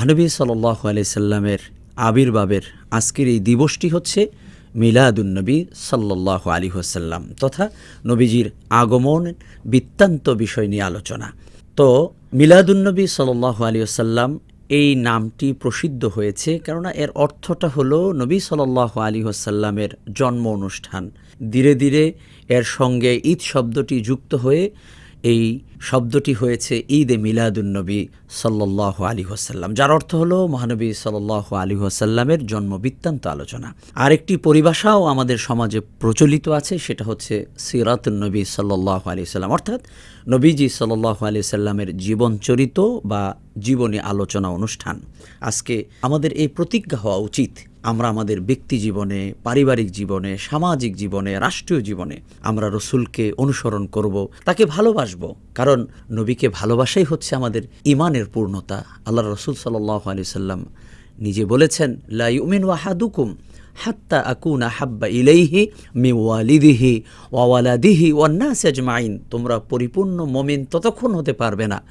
মহানবী সাল্লাহ আলাইসাল্লামের আবির্ভাবের আজকের এই দিবসটি হচ্ছে মিলাদুন্নবী সাল্লাহ আলী হাসাল্লাম তথা নবীজির আগমন বৃত্তান্ত বিষয় নিয়ে আলোচনা। তো মিলাদুন্নবী সাল্লাহ আলী এই নামটি প্রসিদ্ধ হয়েছে কেননা এর অর্থটা হলো নবী সাল্লাহ আলী আসাল্লামের জন্ম অনুষ্ঠান। ধীরে ধীরে এর সঙ্গে ঈদ শব্দটি যুক্ত হয়ে এই শব্দটি হয়েছে ঈদে মিলাদুন্নবী সাল্লাহ আলী হাসাল্লাম যার অর্থ হলো মহানবী সাল্লাহ আলী হাসাল্লামের জন্ম বৃত্তান্ত আলোচনা। আরেকটি পরিভাষাও আমাদের সমাজে প্রচলিত আছে, সেটা হচ্ছে সিরাতুন্নবী সাল্লাহ আলী সাল্লাম অর্থাৎ নবীজি সাল্লাহ আলি সাল্লামের জীবনচরিত বা জীবনী আলোচনা অনুষ্ঠান। আজকে আমাদের এই প্রতিজ্ঞা হওয়া উচিত আমরা আমাদের ব্যক্তি জীবনে, পারিবারিক জীবনে, সামাজিক জীবনে, রাষ্ট্রীয় জীবনে আমরা রসুলকে অনুসরণ করব, তাকে ভালোবাসবো। কারণ নবীকে ভালোবাসাই হচ্ছে আমাদের ইমানের পূর্ণতা। আল্লাহ রসুল সাল্লাহ আলি সাল্লাম নিজে বলেছেন লাই লাইউমিন ওয়াহাদুকুম হাত্তা আকুনা হাব্বা ইলাইহি মি ওয়ালিদিহি ওয়াওয়ালাদিহি ওয়ান্নাস আজমাইন। তোমরা পরিপূর্ণ মমিন ততক্ষণ হতে পারবে না।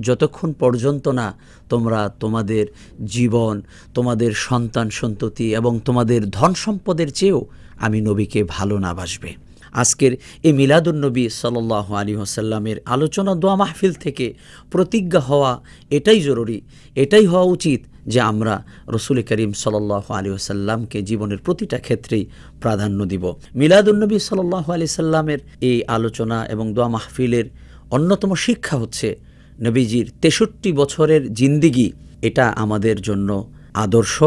যতক্ষণ পর্যন্ত না তোমরা তোমাদের জীবন, তোমাদের সন্তান সন্ততি এবং তোমাদের ধন সম্পদের চেয়েও আমি নবীকে ভালো না বাসবে। আজকের এই মিলাদুন্নবী সাল্লাহ আলী হাসাল্লামের আলোচনা দোয়া মাহফিল থেকে প্রতিজ্ঞা হওয়া এটাই জরুরি, এটাই হওয়া উচিত যে আমরা রসুল করিম সাল্লাহ আলী আসাল্লামকে জীবনের প্রতিটা ক্ষেত্রেই প্রাধান্য দিব। মিলাদুন্নবী সাল্লাহ আলি সাল্লামের এই আলোচনা এবং দোয়া মাহফিলের অন্যতম শিক্ষা হচ্ছে নবীজির তেষট্টি বছরের জিন্দিগি এটা আমাদের জন্য আদর্শ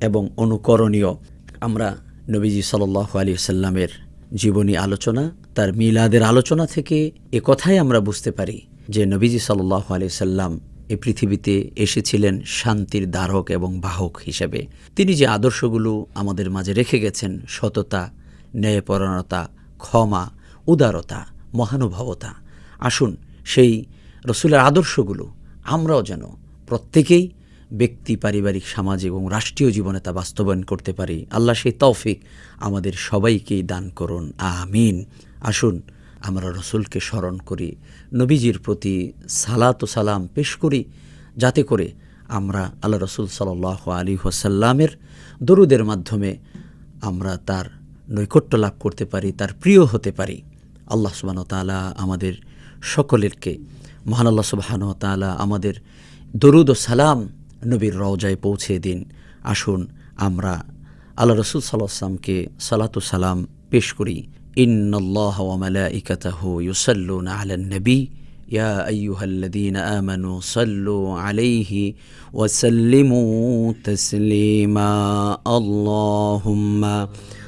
এবং অনুকরণীয়। আমরা নবীজি সাল্লাহ আলী সাল্লামের জীবনী আলোচনা, তার মিলাদের আলোচনা থেকে এ কথাই আমরা বুঝতে পারি যে নবীজি সাল্লাহ আলি সাল্লাম এই পৃথিবীতে এসেছিলেন শান্তির দ্বারক এবং বাহক হিসেবে। তিনি যে আদর্শগুলো আমাদের মাঝে রেখে গেছেন, সততা ন্যায়পরণতা ক্ষমা, উদারতা, মহানুভবতা, আসুন সেই রসুলের আদর্শগুলো, আমরাও যেন প্রত্যেকেই ব্যক্তি, পারিবারিক সামাজিক এবং রাষ্ট্রীয় জীবনে তা বাস্তবায়ন করতে পারি। আল্লাহ সেই তৌফিক আমাদের সবাইকেই দান করুন। আমিন। আসুন, আমরা রসুলকে স্মরণ করি, নবীজির প্রতি সালাত ও সালাম পেশ করি, যাতে করে আমরা আল্লাহ রসুল সাল আলী হোসাল্লামের দরুদের মাধ্যমে আমরা তার নৈকট্য লাভ করতে পারি, তার প্রিয় হতে পারি। আল্লাহ সুবাহ তালা আমাদের সকলেরকে মহান আল্লাহ সুবাহান তালা আমাদের দরুদ ও সালাম নবীর রওজায় পৌঁছে দিন। আসুন আমরা আল্লাহ রসুল সাল্লাহ আসলামকে সালাতু সালাম পেশ করি। ইন্নআল্লাহ ইয়া আমানু আলাইহি আল্লাহুম্মা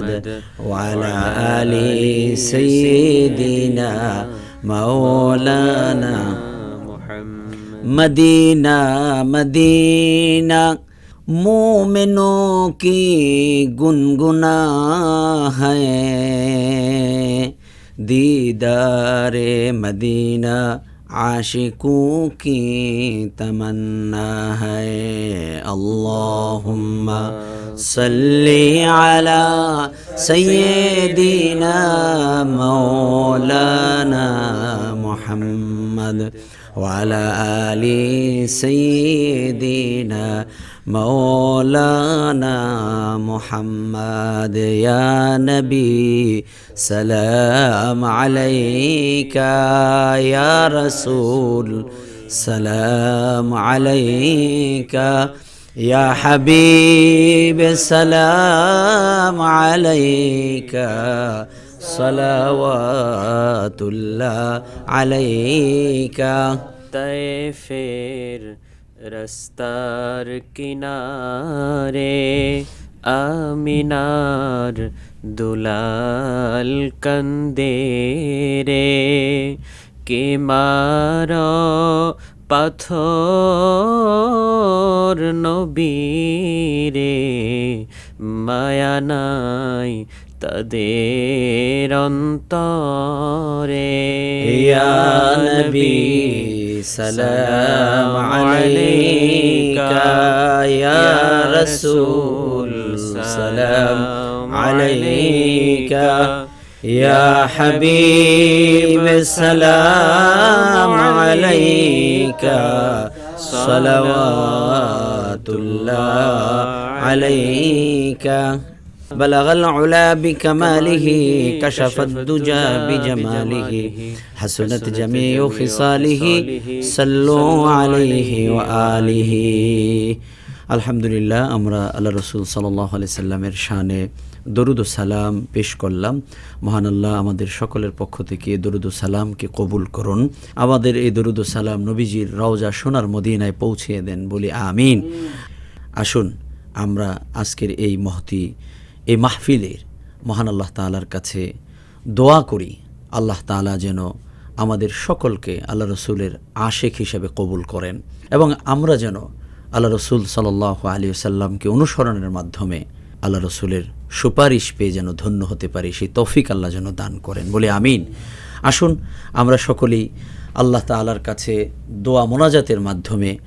محمد وعلى آل سيدنا مولانا محمد مدینہ مدینہ مومنوں کی گنگنا ہے دیدار مدینہ عاشقوں کی تمنا ہے اللہم صلي على سيدنا مولانا محمد وعلى آل سيدنا مولانا محمد. يا نبي سلام عليك يا رسول سلام عليك يا حبيب سلام عليك صلوات الله عليك তয়েফের রাস্তার কিনারে আমিনার দুলাল কন্দে রে কে মার পাথর নবীরে মায়া নাই তাদের অন্তরে। নবী সালাম আলাইকা ইয়া রাসূল সালাম আলাইকা। يا حبيب السلام عليك. صلوات الله عليك. بلغ العلا بكماله كشف الدجى بجماله. حسنت جميع خصاله. صلوا عليه وآله. আলহামদুলিল্লাহ, আমরা আল্লাহ রসুল সাল্লাহ আলি সাল্লামের শানে দরুদ সালাম পেশ করলাম। মহান আল্লাহ আমাদের সকলের পক্ষ থেকে দরুদ সালামকে কবুল করুন। আমাদের এই দরুদ সালাম নবীজির রওজা সোনার মদিনায় পৌঁছিয়ে দেন বলি আমিন। আসুন, আমরা আজকের এই মহতি, এই মাহফিলের মহান আল্লাহ তালার কাছে দোয়া করি। আল্লাহ তাআলা যেন আমাদের সকলকে আল্লাহ রসুলের আশেক হিসাবে কবুল করেন এবং আমরা যেন আল্লাহ রসুল সাল্লাহ আলী সাল্লামকে অনুসরণের মাধ্যমে আল্লাহ রসুলের সুপারিশ পেয়ে যেন ধন্য হতে পারি, সেই তৌফিক আল্লাহ যেন দান করেন। বলে আমিন। আসুন, আমরা সকলেই আল্লাহ তাআলার কাছে দোয়া মোনাজাতের মাধ্যমে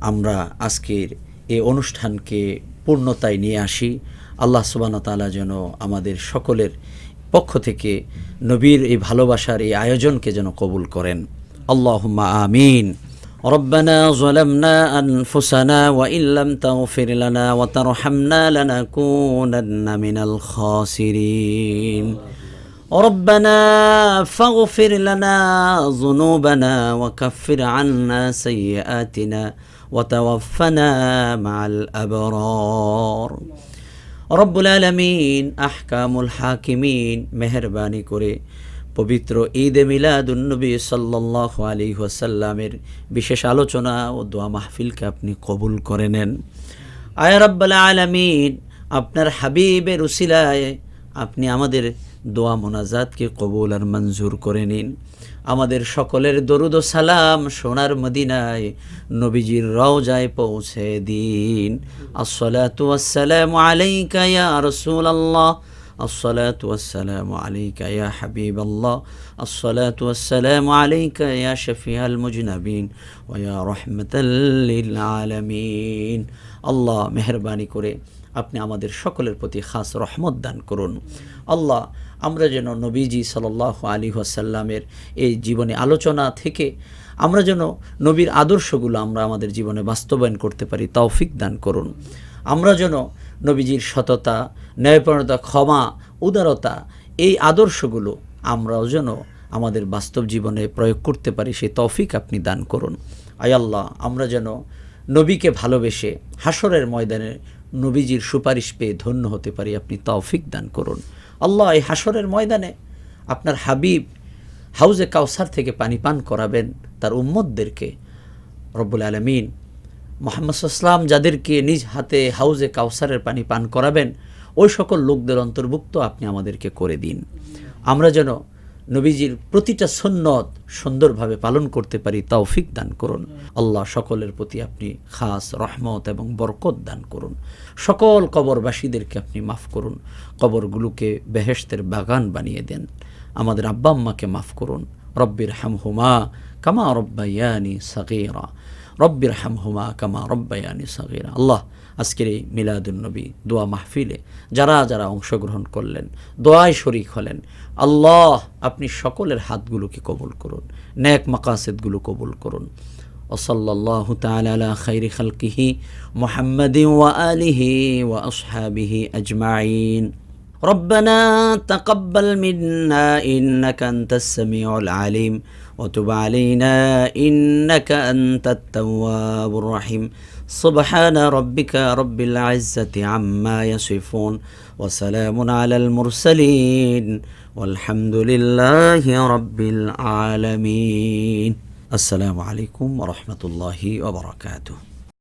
আমরা আজকের এই অনুষ্ঠানকে পূর্ণতায় নিয়ে আসি। আল্লাহ সুবান তাআলা যেন আমাদের সকলের পক্ষ থেকে নবীর এই ভালোবাসার এই আয়োজনকে যেন কবুল করেন। আল্লাহুম্মা আমিন। ربنا ظلمنا أنفسنا وإن لم تغفر لنا وترحمنا لنكونن من الخاسرين. ربنا فاغفر لنا ذنوبنا وكفر عنا سيئاتنا وتوفنا مع الأبرار. رب العالمين أحكام الحاكمين مهرباني كري পবিত্র ঈদ মিলাদুন্নবী সাল্লাহ আলী ওয়াসাল্লামের বিশেষ আলোচনা ও দোয়া মাহফিলকে আপনি কবুল করে নেন। আয় রব্বুল আলমিন, আপনার হাবিবের উসিলায় আপনি আমাদের দোয়া মোনাজাতকে কবুল আর মঞ্জুর করে নিন। আমাদের সকলের দরুদ সালাম সোনার মদিনায় নবীজির রওজায় পৌঁছে দিন। আসসালাতু ওয়াসসালামু আলাইকা ইয়া রাসূলুল্লাহ। الصلاة والسلام عليك يا حبيب الله الصلاة والسلام عليك يا شفيع المجنبين ويا رحمة للعالمين الله মেহরবানি করে আপনি আমাদের সকলের প্রতি খাস রহমত দান করুন আল্লাহ আমরা যেন নবীজি সাল্লাহ আলী ওয়াসাল্লামের এই জীবনে আলোচনা থেকে আমরা যেন নবীর আদর্শগুলো আমরা আমাদের জীবনে বাস্তবায়ন করতে পারি তৌফিক দান করুন আমরা যেন নবীজির সততা ন্যায়পরণতা ক্ষমা, উদারতা এই আদর্শগুলো আমরাও যেন আমাদের বাস্তব জীবনে প্রয়োগ করতে পারি, সেই তফিক আপনি দান করুন। আয় আল্লাহ, আমরা যেন নবীকে ভালোবেসে হাসরের ময়দানে নবীজির সুপারিশ পেয়ে ধন্য হতে পারি, আপনি তৌফিক দান করুন। আল্লাহ, এই হাসরের ময়দানে আপনার হাবিব হাউজে কাউসার থেকে পানি পান করাবেন, তার উম্মতদেরকে রব্বুল আলমিন মোহাম্মদ ইসলাম যাদেরকে নিজ হাতে হাউজে কাউসারের পানি পান করাবেন, ওই সকল লোকদের অন্তর্ভুক্ত আপনি আমাদেরকে করে দিন। আমরা যেন নবীজির প্রতিটা সন্ন্যত সুন্দরভাবে পালন করতে পারি, তৌফিক দান করুন। আল্লাহ সকলের প্রতি আপনি খাস রহমত এবং বরকত দান করুন। সকল কবরবাসীদেরকে আপনি মাফ করুন। কবরগুলোকে বেহেস্তের বাগান বানিয়ে দেন। আমাদের আব্বা আম্মাকে মাফ করুন। রব্বির হামহুমা কামা রব্বাইয়ানি সাগীরা। রব্বির হামহুমা কামা রব্বায়ানি সাগিরা আল্লাহ আজকের এই মিলাদুলনবী দোয়া মাহফিলে যারা যারা অংশগ্রহণ করলেন দোয়ায় শরিক হলেন আল্লাহ আপনি সকলের হাতগুলোকে কবুল করুন ন্যাক মাকাসেদগুলো কবুল করুন وصلى الله تعالى على خير خلقه محمد وآله وأصحابه أجمعين ربنا تقبل منا إنك أنت السميع العليم وتب علينا إنك أنت التواب الرحيم. سبحان ربك رب العزة عما يصفون وسلام على المرسلين والحمد لله رب العالمين. السلام عليكم ورحمة الله وبركاته.